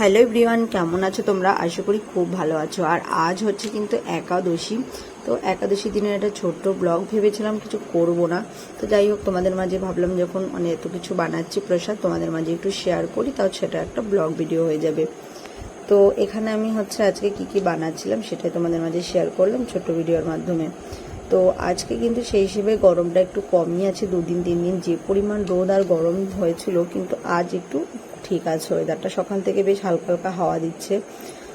Hello everyone, কেমন আছো তোমরা? আশা করি খুব ভালো আছো। আর আজ হচ্ছে কিন্তু একাদশী। তো একাদশী দিনের একটা ছোট্ট ব্লগ ভেবেছিলাম কিছু করব না। তো যাই হোক, তোমাদের মাঝে ভাবলাম যখন মানে এত কিছু বানাচ্ছি প্রসাদ, তোমাদের মাঝে একটু শেয়ার করি, তাও সেটা একটা ব্লগ ভিডিও হয়ে যাবে। তো এখানে আমি হচ্ছে আজকে কি কি বানাচ্ছিলাম সেটাই তোমাদের মাঝে শেয়ার করলাম ছোট্ট ভিডিওর মাধ্যমে। তো আজকে কিন্তু সেই হিসেবে গরমটা একটু কমই আছে, দুদিন তিন দিন যে পরিমাণ রোদ আর গরম হয়েছিল, কিন্তু আজ একটু ঠিক আছে। ওয়েদারটা সকাল থেকে বেশ হালকা হালকা হাওয়া দিচ্ছে।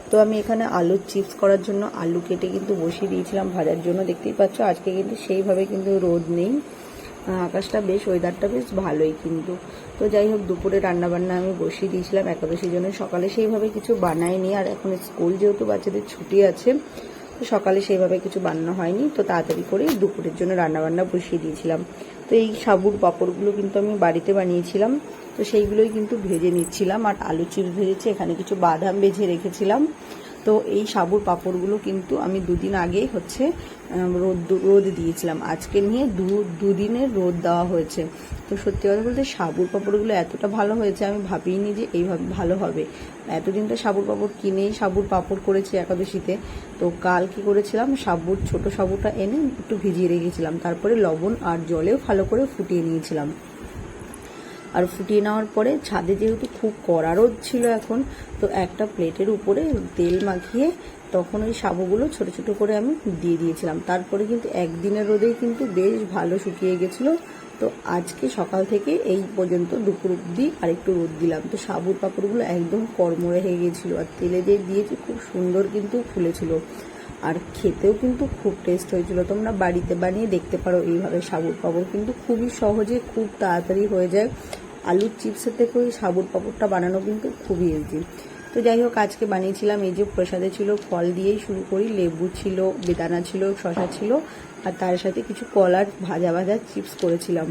তো আমি এখানে আলুর চিপস করার জন্য আলু কেটে কিন্তু বসিয়ে দিয়েছিলাম ভাজার জন্য। দেখতেই পাচ্ছ, আজকে কিন্তু সেইভাবে কিন্তু রোদ নেই। আকাশটা বেশ ওয়েদারটা বেশ ভালোই কিন্তু। তো যাই হোক, দুপুরে রান্নাবান্না আমি বসিয়ে দিয়েছিলাম একাদশীর জন্য। সকালে সেইভাবে কিছু বানাইনি, আর এখন স্কুল যেহেতু বাচ্চাদের ছুটি আছে সকালে সেইভাবে কিছু বানানো হয়নি, তো তাড়াতাড়ি করে দুপুরের জন্য রান্না বান্না বসিয়ে দিয়েছিলাম। তো এই সাবুর পাপড়গুলো কিন্তু আমি বাড়িতে বানিয়েছিলাম, তো সেইগুলোই কিন্তু ভেজে নিচ্ছিলাম। আর আলু চিপস ভেজেছি, এখানে কিছু বাদাম ভেজে রেখেছিলাম। তো এই সাবুর পাঁপড়গুলো কিন্তু আমি দুদিন আগে হচ্ছে রোদ রোদ দিয়েছিলাম। আজকে নিয়ে দু, দুদিনের রোদ দেওয়া হয়েছে। তো সত্যি কথা বলতে সাবুর পাঁপড়গুলো এতটা ভালো হয়েছে, আমি ভাবিনি যে এইভাবে ভালো হবে। এতদিন তো সাবুর পাঁপড় কিনেই সাবুর পাঁপড় করেছি একাদশীতে। তো কাল কি করেছিলাম? সাবুর, ছোট সাবুটা এনে একটু ভিজিয়ে রেখেছিলাম। তারপরে লবণ আর জলেও ভালো করে ফুটিয়ে নিয়েছিলাম। আর ফুটিয়ে নেওয়ার পরে ছাদে যেহেতু খুব কড়া রোদ ছিল এখন, তো একটা প্লেটের উপরে তেল মাখিয়ে তখন ওই সাবুগুলো ছোট ছোট করে আমি দিয়ে দিয়েছিলাম। তারপরে কিন্তু একদিনের রোদেই কিন্তু বেশ ভালো শুকিয়ে গেছিল। তো আজকে সকাল থেকে এই পর্যন্ত দুপুর অব্দি আরেকটু রোদ দিলাম। তো সাবুর পাপড়গুলো একদম কর্মরে হয়ে গেছিল আর তেলে যে দিয়েছি খুব সুন্দর কিন্তু ফুলেছিল। আর খেতেও কিন্তু খুব টেস্ট হয়েছিল। তোমরা বাড়িতে বানিয়ে দেখতে পারো এইভাবে সাবুর পাপড়। কিন্তু খুবই সহজে খুব তাড়াতাড়ি হয়ে যায়। আলুর চিপসের থেকে ওই সাবুর পাপড়টা বানানো কিন্তু খুবই ইজি তো যাই হোক, আজকে বানিয়েছিলাম এই যে প্রসাদে ছিল ফল দিয়েই শুরু করি। লেবু ছিল, বেদানা ছিল শশা ছিল, আর তার সাথে কিছু কলার ভাজা ভাজা চিপস করেছিলাম।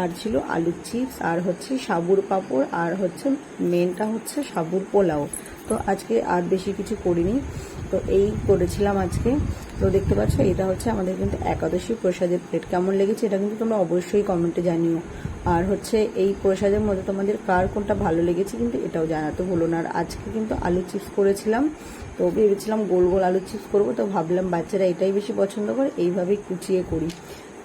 আর ছিল আলুর চিপস, আর হচ্ছে সাবুর পাঁপড়, আর হচ্ছে মেনটা হচ্ছে সাবুর পোলাও। তো আজকে আর বেশি কিছু করিনি। তো এই করেছিলাম আজকে। তো দেখতে পাচ্ছ, এটা হচ্ছে আমাদের কিন্তু একাদশী প্রসাদের প্লেট কেমন লেগেছে, এটা কিন্তু তোমরা অবশ্যই কমেন্টে জানিও। আর হচ্ছে এই প্রসাদের মধ্যে তোমাদের কার কোনটা ভালো লেগেছে কিন্তু এটাও জানাতে ভুলো না। আর আজকে কিন্তু আলু চিপস করেছিলাম, তো ভেবেছিলাম গোল গোল আলু চিপস করব, তো ভাবলাম বাচ্চারা এটাই বেশি পছন্দ করে, এইভাবেই কুচিয়ে করি।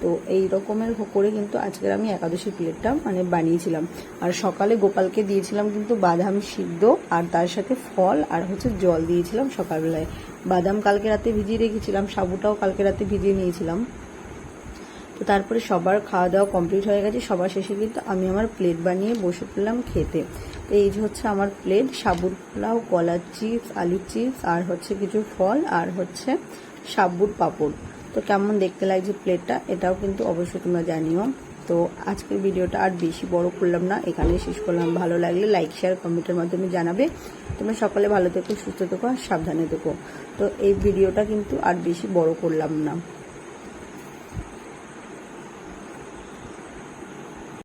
তো এই রকমের করে কিন্তু আজকের আমি একাদশী প্লেটটা মানে বানিয়েছিলাম। আর সকালে গোপালকে দিয়েছিলাম কিন্তু বাদাম সিদ্ধ আর তার সাথে ফল আর হচ্ছে জল দিয়েছিলাম সকালবেলায়। বাদাম কালকে রাতে ভিজিয়ে রেখেছিলাম, সাবুটাও কালকে রাতে ভিজিয়ে নিয়েছিলাম। তো তারপরে সবার খাওয়া দাওয়া কমপ্লিট হয়ে গেছে, সবার শেষে কিন্তু আমি আমার প্লেট বানিয়ে বসে পড়লাম খেতে। তো এই যে হচ্ছে আমার প্লেট সাবুর পোলাও কলার চিপস আলুর চিপস আর হচ্ছে কিছু ফল, আর হচ্ছে সাবুর পাপড়। তো কেমন দেখতে লাগছে প্লেটটা এটাও কিন্তু অবশ্যই তোমরা জানিও। তো আজকের ভিডিওটা আর বেশি বড় করলাম না এখানে শেষ করলাম। ভালো লাগলে লাইক শেয়ার কমেন্টের মাধ্যমে জানাবে। তোমরা সকালে ভালো থেকো, সুস্থ থেকো, আর সাবধানে থেকো। তো এই ভিডিওটা কিন্তু আর বেশি বড় করলাম না।